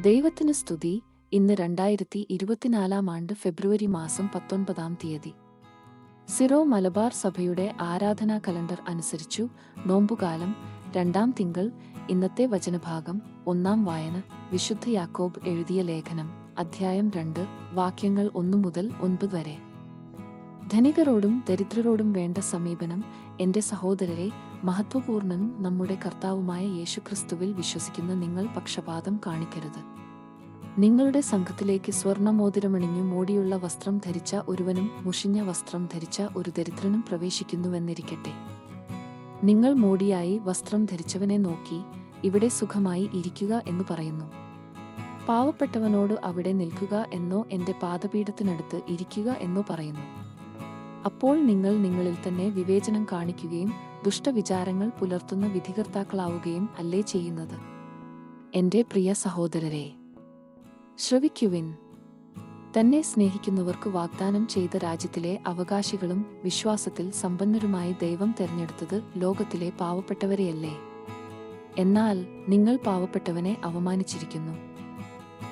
ദൈവത്തിന് സ്തുതി. ഇന്ന് രണ്ടായിരത്തി ഇരുപത്തിനാലാം ആണ്ട് ഫെബ്രുവരി മാസം പത്തൊൻപതാം തീയതി. സിറോ മലബാർ സഭയുടെ ആരാധനാ കലണ്ടർ അനുസരിച്ചു നോമ്പുകാലം രണ്ടാം തിങ്കൾ ഇന്നത്തെ വചനഭാഗം ഒന്നാം വായന വിശുദ്ധ യാക്കോബ് എഴുതിയ ലേഖനം അധ്യായം രണ്ട് വാക്യങ്ങൾ ഒന്നു മുതൽ ഒൻപത് വരെ. ധനികരോടും ദരിദ്രരോടും വേണ്ട സമീപനം എന്റെ സഹോദരരെ മഹത്വപൂർണൻ നമ്മുടെ കർത്താവുമായ യേശുക്രിസ്തുവിൽ വിശ്വസിക്കുന്ന നിങ്ങൾ പക്ഷപാതം കാണിക്കരുത്. നിങ്ങളുടെ സംഘത്തിലേക്ക് സ്വർണമോതിരമണിഞ്ഞു മോടിയുള്ള വസ്ത്രം ധരിച്ച ഒരുവനും മുഷിഞ്ഞ വസ്ത്രം ധരിച്ച ഒരു ദരിദ്രനും പ്രവേശിക്കുന്നുവെന്നിരിക്കട്ടെ. നിങ്ങൾ മോടിയായി വസ്ത്രം ധരിച്ചവനെ നോക്കി ഇവിടെ സുഖമായി ഇരിക്കുക എന്ന് പറയുന്നു. പാവപ്പെട്ടവനോട് അവിടെ നിൽക്കുക എന്നോ എന്റെ പാദപീഠത്തിനടുത്ത് ഇരിക്കുക എന്നോ പറയുന്നു. അപ്പോൾ നിങ്ങൾ നിങ്ങളിൽ തന്നെ വിവേചനം കാണിക്കുകയും ദുഷ്ടവിചാരങ്ങൾ പുലർത്തുന്ന വിധികർത്താക്കളാവുകയും അല്ലേ ചെയ്യുന്നത്? എന്റെ പ്രിയ സഹോദരരെ ശ്രവിക്കുവിൻ. തന്നെ സ്നേഹിക്കുന്നവർക്ക് വാഗ്ദാനം ചെയ്ത രാജ്യത്തിലെ അവകാശികളും വിശ്വാസത്തിൽ സമ്പന്നരുമായി ദൈവം തെരഞ്ഞെടുത്തത് ലോകത്തിലെ പാവപ്പെട്ടവരെയല്ലേ? എന്നാൽ നിങ്ങൾ പാവപ്പെട്ടവനെ അവമാനിച്ചിരിക്കുന്നു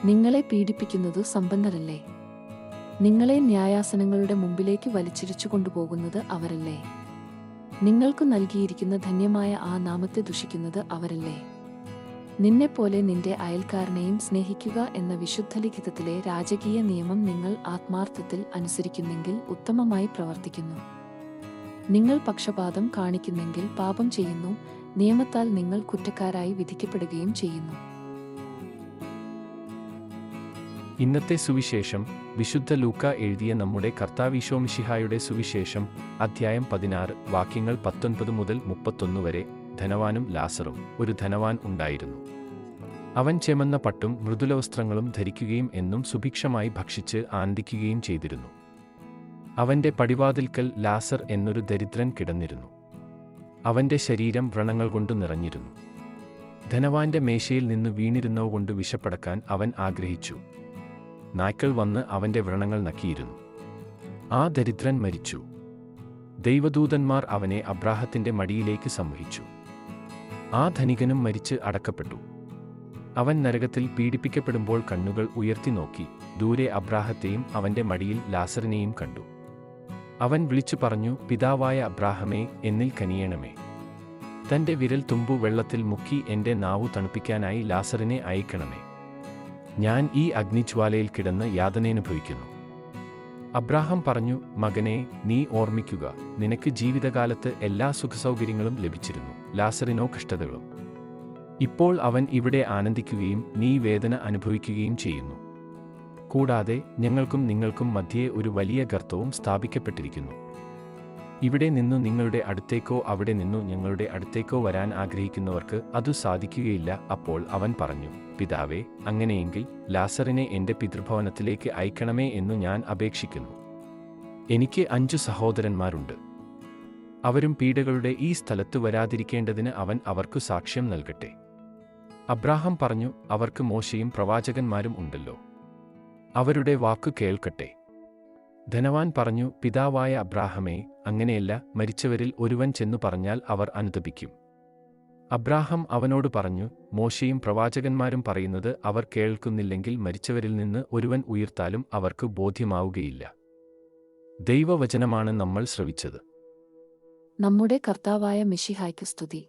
നിങ്ങളെ പീഡിപ്പിക്കുന്നത് സമ്പന്നരല്ലേ? നിങ്ങളെ ന്യായാസനങ്ങളുടെ മുമ്പിലേക്ക് വലിച്ചിരിച്ചു കൊണ്ടുപോകുന്നത് അവരല്ലേ? നിങ്ങൾക്ക് നൽകിയിരിക്കുന്ന ധന്യമായ ആ നാമത്തെ ദുഷിക്കുന്നത് അവരല്ലേ? നിന്നെപ്പോലെ നിന്റെ അയൽക്കാരനെയും സ്നേഹിക്കുക എന്ന വിശുദ്ധ ലിഖിതത്തിലെ രാജകീയ നിയമം നിങ്ങൾ ആത്മാർത്ഥത്തിൽ അനുസരിക്കുന്നെങ്കിൽ ഉത്തമമായി പ്രവർത്തിക്കുന്നു. നിങ്ങൾ പക്ഷപാതം കാണിക്കുന്നെങ്കിൽ പാപം ചെയ്യുന്നു. നിയമത്താൽ നിങ്ങൾ കുറ്റക്കാരായി വിധിക്കപ്പെടുകയും ചെയ്യുന്നു. ഇന്നത്തെ സുവിശേഷം വിശുദ്ധ ലൂക്ക എഴുതിയ നമ്മുടെ കർത്താവിശോമിഷിഹായുടെ സുവിശേഷം അധ്യായം പതിനാറ് വാക്യങ്ങൾ പത്തൊൻപത് മുതൽ മുപ്പത്തൊന്ന് വരെ ധനവാനും ലാസറും ഒരു ധനവാൻ ഉണ്ടായിരുന്നു. അവൻ ചെമന്ന പട്ടും മൃദുലവസ്ത്രങ്ങളും ധരിക്കുകയും എന്നും സുഭിക്ഷമായി ഭക്ഷിച്ച് ആനന്ദിക്കുകയും ചെയ്തിരുന്നു. അവന്റെ പടിവാതിൽക്കൽ ലാസർ എന്നൊരു ദരിദ്രൻ കിടന്നിരുന്നു. അവന്റെ ശരീരം വ്രണങ്ങൾ കൊണ്ട് നിറഞ്ഞിരുന്നു. ധനവാന്റെ മേശയിൽ നിന്ന് വീണിരുന്നവ കൊണ്ട് വിശപ്പടക്കാൻ അവൻ ആഗ്രഹിച്ചു. നായ്ക്കൾ വന്ന് അവന്റെ വ്രണങ്ങൾ നക്കിയിരുന്നു. ആ ദരിദ്രൻ മരിച്ചു. ദൈവദൂതന്മാർ അവനെ അബ്രാഹത്തിന്റെ മടിയിലേക്ക് സംവഹിച്ചു. ആ ധനികനും മരിച്ച് അടക്കപ്പെട്ടു. അവൻ നരകത്തിൽ പീഡിപ്പിക്കപ്പെടുമ്പോൾ കണ്ണുകൾ ഉയർത്തി നോക്കി ദൂരെ അബ്രാഹത്തെയും അവന്റെ മടിയിൽ ലാസറിനെയും കണ്ടു. അവൻ വിളിച്ചു പറഞ്ഞു പിതാവായ അബ്രാഹമേ എന്നിൽ കനിയണമേ. തന്റെ വിരൽ തുമ്പു വെള്ളത്തിൽ മുക്കി എന്റെ നാവു തണുപ്പിക്കാനായി ലാസറിനെ അയക്കണമേ. ഞാൻ ഈ അഗ്നിജ്വാലയിൽ കിടന്ന് യാതനയനുഭവിക്കുന്നു അബ്രാഹം പറഞ്ഞു മകനെ നീ ഓർമ്മിക്കുക നിനക്ക് ജീവിതകാലത്ത് എല്ലാ സുഖസൗകര്യങ്ങളും ലഭിച്ചിരുന്നു ലാസറിനോ കഷ്ടതകളും. ഇപ്പോൾ അവൻ ഇവിടെ ആനന്ദിക്കുകയും നീ വേദന അനുഭവിക്കുകയും ചെയ്യുന്നു. കൂടാതെ ഞങ്ങൾക്കും നിങ്ങൾക്കും മധ്യേ ഒരു വലിയ ഗർത്തവും സ്ഥാപിക്കപ്പെട്ടിരിക്കുന്നു. ഇവിടെ നിന്നു നിങ്ങളുടെ അടുത്തേക്കോ അവിടെ നിന്നു ഞങ്ങളുടെ അടുത്തേക്കോ വരാൻ ആഗ്രഹിക്കുന്നവർക്ക് അതു സാധിക്കുകയില്ല അപ്പോൾ അവൻ പറഞ്ഞു പിതാവേ അങ്ങനെയെങ്കിൽ ലാസറിനെ എന്റെ പിതൃഭവനത്തിലേക്ക് അയക്കണമേ എന്ന് ഞാൻ അപേക്ഷിക്കുന്നു. എനിക്ക് അഞ്ചു സഹോദരന്മാരുണ്ട്. അവരും പീഡകളുടെ ഈ സ്ഥലത്ത് വരാതിരിക്കേണ്ടതിന് അവൻ അവർക്കു സാക്ഷ്യം നൽകട്ടെ. അബ്രാഹം പറഞ്ഞു അവർക്ക് മോശയും പ്രവാചകന്മാരും ഉണ്ടല്ലോ. അവരുടെ വാക്കു കേൾക്കട്ടെ. ധനവാൻ പറഞ്ഞു പിതാവായ അബ്രാഹമേ അങ്ങനെയല്ല മരിച്ചവരിൽ ഒരുവൻ ചെന്നു പറഞ്ഞാൽ അവർ അനുതപിക്കും. അബ്രാഹം അവനോട് പറഞ്ഞു മോശയും പ്രവാചകന്മാരും പറയുന്നത് അവർ കേൾക്കുന്നില്ലെങ്കിൽ മരിച്ചവരിൽ നിന്ന് ഒരുവൻ ഉയർത്താലും അവർക്ക് ബോധ്യമാവുകയില്ല. ദൈവവചനമാണ് നമ്മൾ ശ്രവിച്ചത്. നമ്മുടെ കർത്താവായ മിഷിഹായ്ക്ക് സ്തുതി.